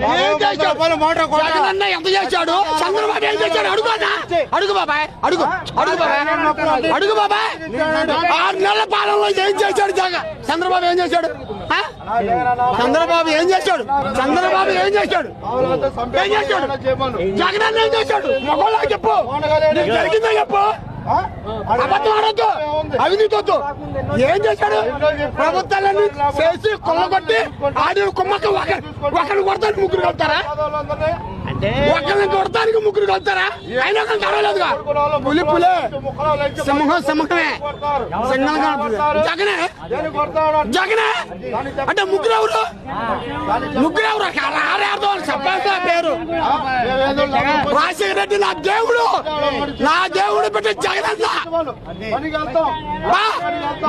ఏం చేశాడు? జగన్ అన్న ఎంత చేశాడు? చంద్రబాబు ఏం చేశాడు? అడుగు అన్న. అడుగు బాబాయ్. అడుగు. అడుగు బాబాయ్. అడుగు బాబాయ్. ఆరు నెలల పాలనలో ఏం చేశాడు జగన్ చంద్రబాబు ఏం చేశాడు? చంద్రబాబు ఏం చేశాడు? చంద్రబాబు ఏం చేశాడు? ఏం చేశాడు? జగన్ అన్న ఏం చేశాడు? మగోళ్ళకి చెప్పు. జరిగిందో చెప్పు? అబద్ధం ఆడొద్దు. అవినీతి వద్దు. ఏం చేశాడు? ప్రభుత్వాలన్నీ చేసి కొల్లగొట్టి ఆడి కుమ్మక్క ఒకరి కొడతానికి ముగ్గురు కలుతారా ఒకరిని కొడతానికి ముగ్గురు కలుతారా? అయినా కానీ తడవలేదుగా పులి పులే. సింహం సింహమే సింహం. జగనే. జగనే. అంటే ముగ్గురు ఎవరు? ముగ్గురు ఎవరు? చెప్పాల్సిన పేరు. రాజశేఖర రెడ్డి నా దేవుడు. నా దేవుడు పెట్టి జగనన్న. బా,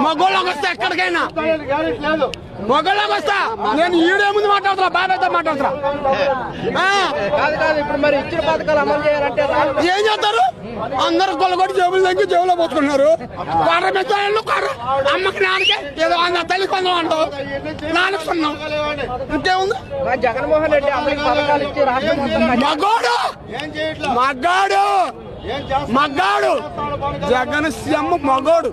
మగోళ్ళకి వస్తే ఎక్కడికైనా. మగోళ్ళకి వస్తా. నేను ఈడే ముందు మాట్లాడుతున్నా బాబాయ్తో మాట్లాడుతున్నా. ఆ, కాదు కాదు ఇప్పుడు మరి ఇచ్చిన పథకాలు అమలు చేయాలంటే ఏం చేస్తారు? అందరు కొల్లగొట్టి జేబులు దగ్గర జేబులో మెత్తాళ్ళు అమ్మకి నాన్నకి ఏదో అన్న తల్లి కొందాం అంటావు. నాన్నకి ఇంకేముంది? జగన్మోహన్ రెడ్డి అందరికి పథకాలు ఇచ్చి రాష్ట్రం మొత్తం మంచి- మగాడు! మగాడు! మగాడు! జగన్ సీఎం మగాడు.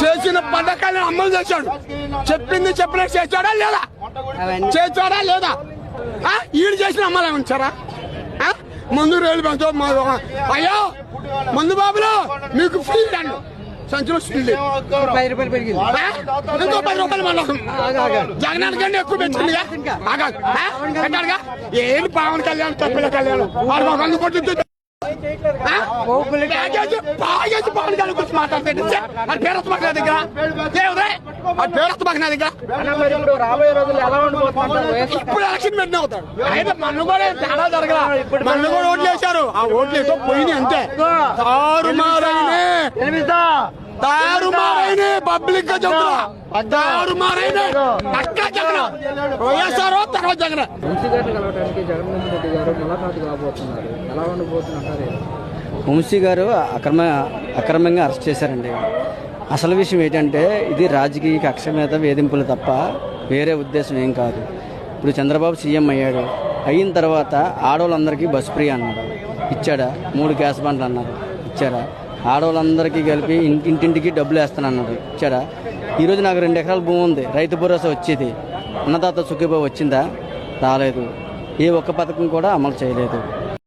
చేసిన పథకాన్ని అమలు చేశాడు. చెప్పింది చెప్పినట్టు చేశాడా లేదా? చేశాడా లేదా? ఆ? ఈడు చేసిన అమలు ఉంచారా? ఆ? మందు రేలు పెంచో అయ్యో మందు బాబులు మీకు ఫ్రీ అండు సంచులు పది రూపాయలు పెరిగింది. ఆ? ఇంకో పది రూపాయలు మళ్ళీ జగన్ కంటే ఎక్కువ పెట్టింది పెట్టాడుగా ఏంటి పవన్ కళ్యాణ్ తప్పిల కళ్యాణ్? కొట్టింది ఆ? ప్యాకేజీ ప్యాకేజీ పవన్ కళ్యాణ్ గురించి మాట్లాడుతుంటే అది పేరొస్తు మాకు నా దగ్గర. దేవుడే అది పేరొస్తు మాకు నా దగ్గర. అన్న మరి ఇప్పుడు రాబోయే రోజుల్లో ఎలా ఉండబోతుంటారు వైఎస్ఆర్ ఇప్పుడు ఎలక్షన్ పెట్టిన అవుతాడు. అయితే మన్ను కూడా తేడా జరగల. మన్ను కూడా ఓట్లు వేశారు. ఆ ఓట్లు ఏదో పోయినాయి అంతే. తారుమారైనే తారుమారైనే పబ్లిక్గా చెప్తున్నా. తారుమారైనే పక్కా జగన్. వైఎస్ఆర్ తర్వాత జగన్. వంశీ గారిని కలవడానికి జగన్మోహన్ రెడ్డి గారు ములాఖాతు కాబోతున్నారు. ఎలా ఉండబోతున్నారు వంశీ గారు అక్రమ అక్రమంగా అరెస్ట్ చేశారండి. అసలు విషయం ఏంటంటే ఇది రాజకీయ కక్ష మీద వేధింపులు తప్ప వేరే ఉద్దేశం ఏం కాదు. ఇప్పుడు చంద్రబాబు సీఎం అయ్యాడు. అయిన తర్వాత ఆడవాళ్ళందరికీ బస్ ఫ్రీ అన్నాడు ఇచ్చాడా? మూడు గ్యాస్ బండ్లు అన్నారు. ఇచ్చాడా ఆడవాళ్ళందరికీ కలిపి ఇంటి- ఇంటింటికి డబ్బులు వేస్తానన్నారు. ఇచ్చాడా? ఈరోజు నాకు రెండు ఎకరాల భూమి ఉంది. రైతు భరోసా వచ్చేది. అన్నదాత సుఖీభావ వచ్చిందా? రాలేదు. ఏ ఒక్క పథకం కూడా అమలు చేయలేదు.